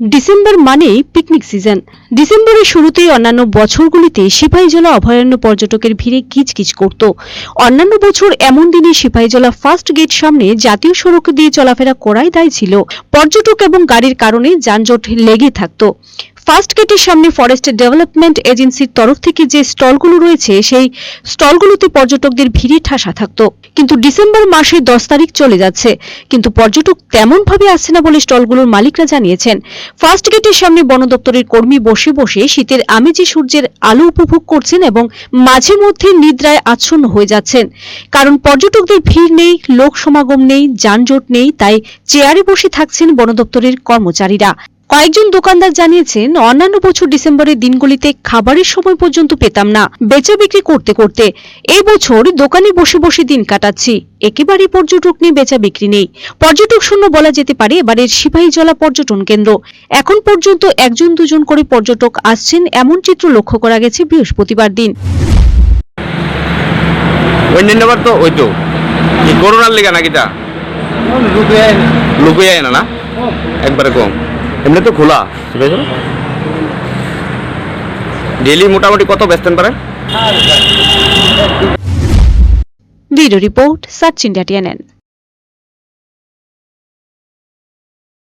December মানেই picnic season ডিসেম্বরের শুরুতেই অন্যান্য বছরগুলিতে সিপাহীজলা অভয়ারণ্য পর্যটকের ভিড়ে কিচকিচ করত। অন্যান্য বছর এমন দিনে সিপাহীজলা ফার্স্ট গেট সামনে জাতীয় সড়ক দিয়ে চলাফেরা করাই দায় ছিল। পর্যটক এবং গাড়ির কারণে যানজট লেগে থাকত। ফার্স্ট গেটের সামনে ফরেস্ট ডেভেলপমেন্ট এজেন্সির তরফ থেকে যে স্টলগুলো রয়েছে, সেই স্টলগুলোতে পর্যটকদের ভিড়ে ঠাসা থাকতো। কিন্তু ডিসেম্বর মাসে দশ তারিখ চলে যাচ্ছে। কিন্তু পর্যটক তেমন ভাবে আসছে না বলে স্টলগুলোর মালিকরা জানিয়েছেন। ফার্স্ট গেটের সামনে বন দপ্তরের কর্মী বসে বসে শীতের আমেজে সূর্যের আলো উপভোগ করছেন এবং মাঝে মধ্যে নিদ্রায় আচ্ছন্ন হয়ে যাচ্ছেন। কারণ পর্যটকদের ভিড় নেই, লোক সমাগম নেই, যানজট নেই, তাই চেয়ারে বসে থাকছেন বন দপ্তরের কর্মচারীরা। কয়েকজন দোকানদার জানিয়েছেন অন্যান্য বছর ডিসেম্বরের দিনগুলিতে খাবারের সময় পর্যন্ত পেতাম না বেচা বিক্রি করতে করতে। এই বছর দোকানে বসে বসে দিন কাটাচ্ছি। একেবারে পর্যটক নিয়ে বেচা বিক্রি নেই। পর্যটক শূন্য বলা যেতে পারে এবারের সিপাহীজলা পর্যটন কেন্দ্র। এখন পর্যন্ত একজন দুজন করে পর্যটক আসছেন এমন চিত্র লক্ষ্য করা গেছে বৃহস্পতিবার দিন। অন্যান্য বার তো ওই তো। করোনার লেগা নাকি তা লুকিয়ে না। না একবারে কম। এমনি তো খোলা ডেলি মোটামুটি কত বেচতেন পারেন? Video report search India TNN